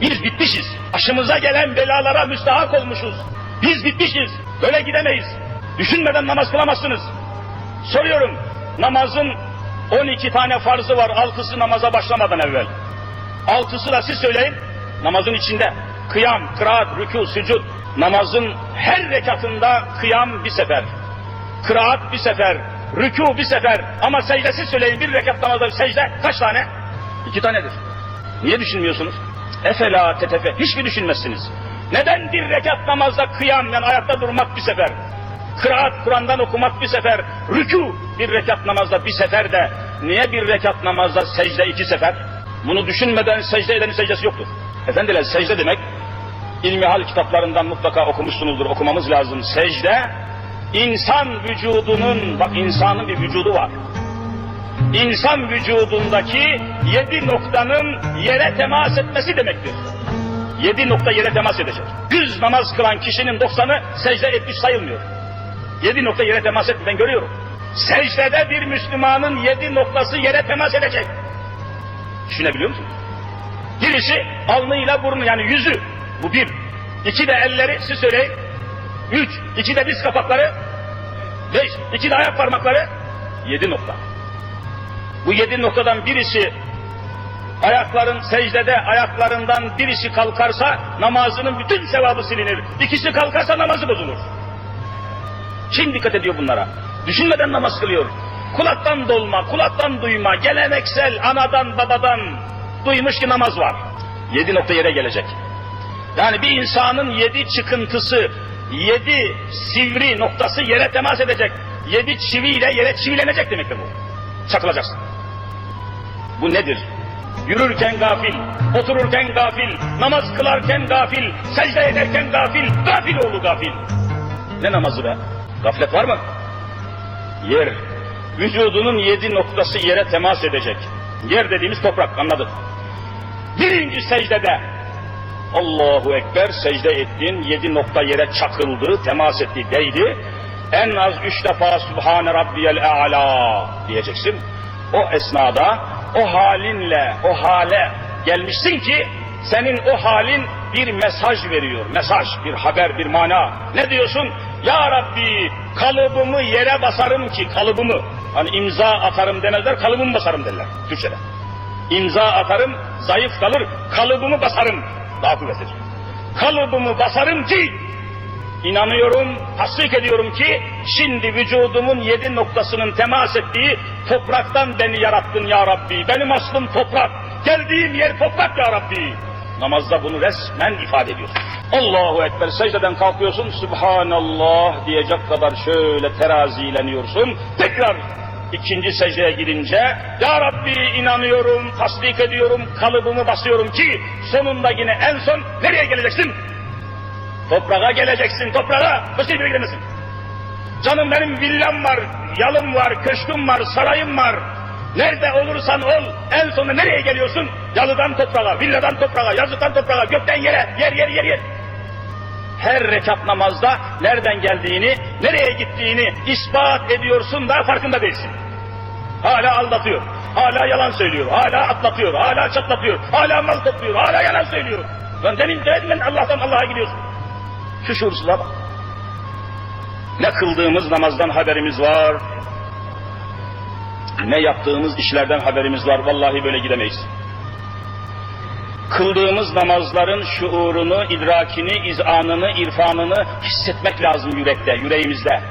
Biz bitmişiz. Başımıza gelen belalara müstahak olmuşuz. Biz bitmişiz. Böyle gidemeyiz. Düşünmeden namaz kılamazsınız. Soruyorum. Namazın 12 tane farzı var. Altısı namaza başlamadan evvel. Altısı da siz söyleyin. Namazın içinde. Kıyam, kıraat, rükû, sücud. Namazın her rekatında kıyam bir sefer. Kıraat bir sefer. Rükû bir sefer. Ama secdesiz söyleyin. Bir rekat namazda secde kaç tane? İki tanedir. Niye düşünmüyorsunuz? Efela tetefe. Hiç mi düşünmezsiniz? Neden bir rekat namazda kıyam yani ayakta durmak bir sefer? Kıraat Kur'an'dan okumak bir sefer, rükû bir rekat namazda bir sefer de niye bir rekat namazda secde iki sefer? Bunu düşünmeden secde edenin secdesi yoktur. Efendiler secde demek ilmihal kitaplarından mutlaka okumuşsunuzdur, okumamız lazım. Secde insan vücudunun, bak insanın bir vücudu var. İnsan vücudundaki yedi noktanın yere temas etmesi demektir. Yedi nokta yere temas edecek. Yüz namaz kılan kişinin doksanı secde etmiş sayılmıyor. Yedi nokta yere temas etti ben görüyorum. Secdede bir Müslümanın yedi noktası yere temas edecek. Düşünebiliyor musunuz? Birisi alnıyla burnu yani yüzü. Bu bir. İki de elleri siz söyleyin. Üç. İki de diz kapakları. Beş. İki de ayak parmakları. Yedi nokta. Bu yedi noktadan birisi ayakların secdede ayaklarından birisi kalkarsa namazının bütün sevabı silinir. İkisi kalkarsa namazı bozulur. Kim dikkat ediyor bunlara? Düşünmeden namaz kılıyor. Kulaktan dolma, kulaktan duyma, geleneksel anadan babadan duymuş ki namaz var. Yedi nokta yere gelecek. Yani bir insanın yedi çıkıntısı, yedi sivri noktası yere temas edecek. Yedi çiviyle yere çivilenecek demektir bu. Çakılacaksın. Bu nedir? Yürürken gafil, otururken gafil, namaz kılarken gafil, secde ederken gafil, gafil oğlu gafil. Ne namazı be? Gaflet var mı? Yer. Vücudunun yedi noktası yere temas edecek. Yer dediğimiz toprak anladık. Birinci secdede Allahu Ekber secde ettin, yedi nokta yere çakıldı, temas etti, değdi. En az üç defa Subhane Rabbiyel A'la diyeceksin. O esnada o halinle, o hale gelmişsin ki senin o halin bir mesaj veriyor. Mesaj, bir haber, bir mana. Ne diyorsun? Ya Rabbi kalıbımı yere basarım ki kalıbımı. Hani imza atarım demezler, kalıbımı basarım derler Türkçe'de. İmza atarım, zayıf kalır, kalıbımı basarım. Daha kuvvetlidir. Kalıbımı basarım ki İnanıyorum, tasdik ediyorum ki şimdi vücudumun yedi noktasının temas ettiği topraktan beni yarattın ya Rabbi. Benim aslım toprak. Geldiğim yer toprak ya Rabbi. Namazda bunu resmen ifade ediyorsun. Allahu Ekber secdeden kalkıyorsun. Subhanallah diyecek kadar şöyle terazileniyorsun. Tekrar ikinci secdeye girince Ya Rabbi inanıyorum, tasdik ediyorum, kalıbımı basıyorum ki sonunda yine en son nereye geleceksin? Toprağa geleceksin, toprağa. Başka bir yere gidemezsin. Canım benim villam var, yalım var, köşküm var, sarayım var. Nerede olursan ol, en sonunda nereye geliyorsun? Yalıdan toprağa, villadan toprağa, yazlıktan toprağa, gökten yere, yer yer yer yer. Her rekat namazda nereden geldiğini, nereye gittiğini ispat ediyorsun da farkında değilsin. Hala aldatıyor, hala yalan söylüyor, hala atlatıyor, hala çatlatıyor, hala mal topluyor, hala yalan söylüyor. Lan demin demin Allah'tan Allah'a gidiyorsun. Şu şuursuzluğa bak. Ne kıldığımız namazdan haberimiz var. Ne yaptığımız işlerden haberimiz var. Vallahi böyle gidemeyiz. Kıldığımız namazların şuurunu, idrakini, izanını, irfanını hissetmek lazım yürekte, yüreğimizde.